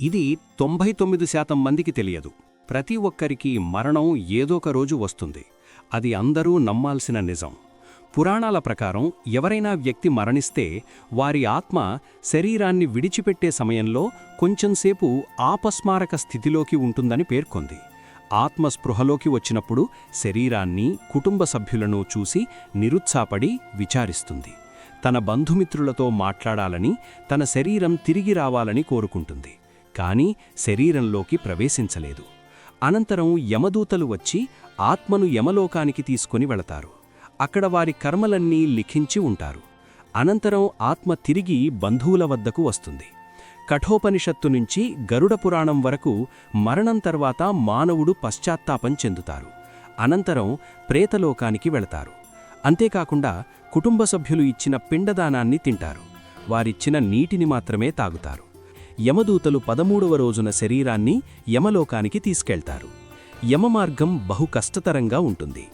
ఇది తొంభై తొమ్మిది శాతం మందికి తెలియదు. ప్రతి ఒక్కరికి మరణం ఏదోక రోజు వస్తుంది. అది అందరూ నమ్మాల్సిన నిజం. పురాణాల ప్రకారం ఎవరైనా వ్యక్తి మరణిస్తే వారి ఆత్మ శరీరాన్ని విడిచిపెట్టే సమయంలో కొంచెంసేపు ఆపస్మారక స్థితిలోకి ఉంటుందని పేర్కొంది. ఆత్మ స్పృహలోకి వచ్చినప్పుడు శరీరాన్ని కుటుంబ సభ్యులను చూసి నిరుత్సాహపడి విచారిస్తుంది. తన బంధుమిత్రులతో మాట్లాడాలని తన శరీరం తిరిగి రావాలని కోరుకుంటుంది. కాని శరీరంలోకి ప్రవేశించలేదు. అనంతరం యమదూతలు వచ్చి ఆత్మను యమలోకానికి తీసుకుని వెళతారు. అక్కడ వారి కర్మలన్నీ లిఖించి ఉంటారు. అనంతరం ఆత్మ తిరిగి బంధువుల వద్దకు వస్తుంది. కఠోపనిషత్తు నుంచి గరుడ పురాణం వరకు మరణం తర్వాత మానవుడు పశ్చాత్తాపం చెందుతారు. అనంతరం ప్రేతలోకానికి వెళతారు. అంతేకాకుండా కుటుంబ సభ్యులు ఇచ్చిన పిండదానాన్ని తింటారు. వారిచ్చిన నీటిని మాత్రమే తాగుతారు. యమదూతలు పదమూడవ రోజున శరీరాన్ని యమలోకానికి తీసుకెళ్తారు. యమమార్గం బహు కష్టతరంగా ఉంటుంది.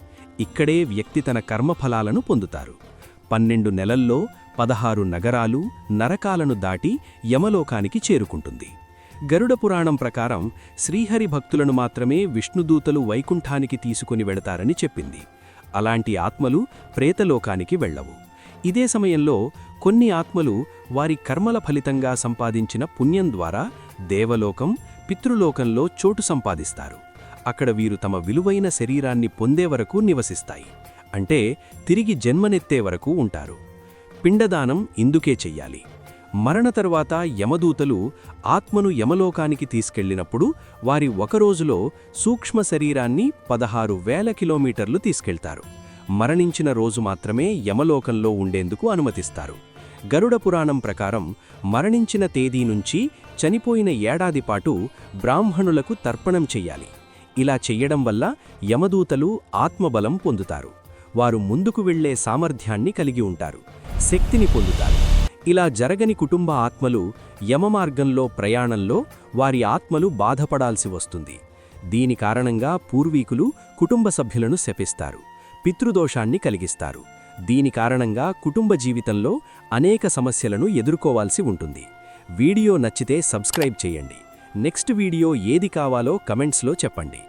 ఇక్కడే వ్యక్తి తన కర్మఫలాలను పొందుతారు. పన్నెండు నెలల్లో పదహారు నగరాలు నరకాలను దాటి యమలోకానికి చేరుకుంటుంది. గరుడ పురాణం ప్రకారం శ్రీహరి భక్తులను మాత్రమే విష్ణుదూతలు వైకుంఠానికి తీసుకుని వెళతారని చెప్పింది. అలాంటి ఆత్మలు ప్రేతలోకానికి వెళ్ళవు. ఇదే సమయంలో కొన్ని ఆత్మలు వారి కర్మల ఫలితంగా సంపాదించిన పుణ్యం ద్వారా దేవలోకం పితృలోకంలో చోటు సంపాదిస్తారు. అక్కడ వీరు తమ విలువైన శరీరాన్ని పొందే వరకు నివసిస్తాయి. అంటే తిరిగి జన్మనెత్తే వరకు ఉంటారు. పిండదానం ఇందుకే చెయ్యాలి. మరణ తర్వాత యమదూతలు ఆత్మను యమలోకానికి తీసుకెళ్ళినప్పుడు వారి ఒక రోజులో సూక్ష్మ శరీరాన్ని పదహారు వేల కిలోమీటర్లు తీసుకెళ్తారు. మరణించిన రోజు మాత్రమే యమలోకంలో ఉండేందుకు అనుమతిస్తారు. గరుడ పురాణం ప్రకారం మరణించిన తేదీ నుంచి చనిపోయిన ఏడాది పాటు బ్రాహ్మణులకు తర్పణం చెయ్యాలి. ఇలా చెయ్యడం వల్ల యమదూతలు ఆత్మబలం పొందుతారు. వారు ముందుకు వెళ్ళే సామర్థ్యాన్ని కలిగి ఉంటారు. శక్తిని పొందుతారు. ఇలా జరగని కుటుంబ ఆత్మలు యమమార్గంలో ప్రయాణంలో వారి ఆత్మలు బాధపడాల్సి వస్తుంది. దీని కారణంగా పూర్వీకులు కుటుంబ సభ్యులను శపిస్తారు. పితృదోషాన్ని కలిగిస్తారు. దీని కారణంగా కుటుంబ జీవితంలో అనేక సమస్యలను ఎదుర్కోవాల్సి ఉంటుంది. వీడియో నచ్చితే సబ్స్క్రైబ్ చేయండి. నెక్స్ట్ వీడియో ఏది కావాలో కమెంట్స్లో చెప్పండి.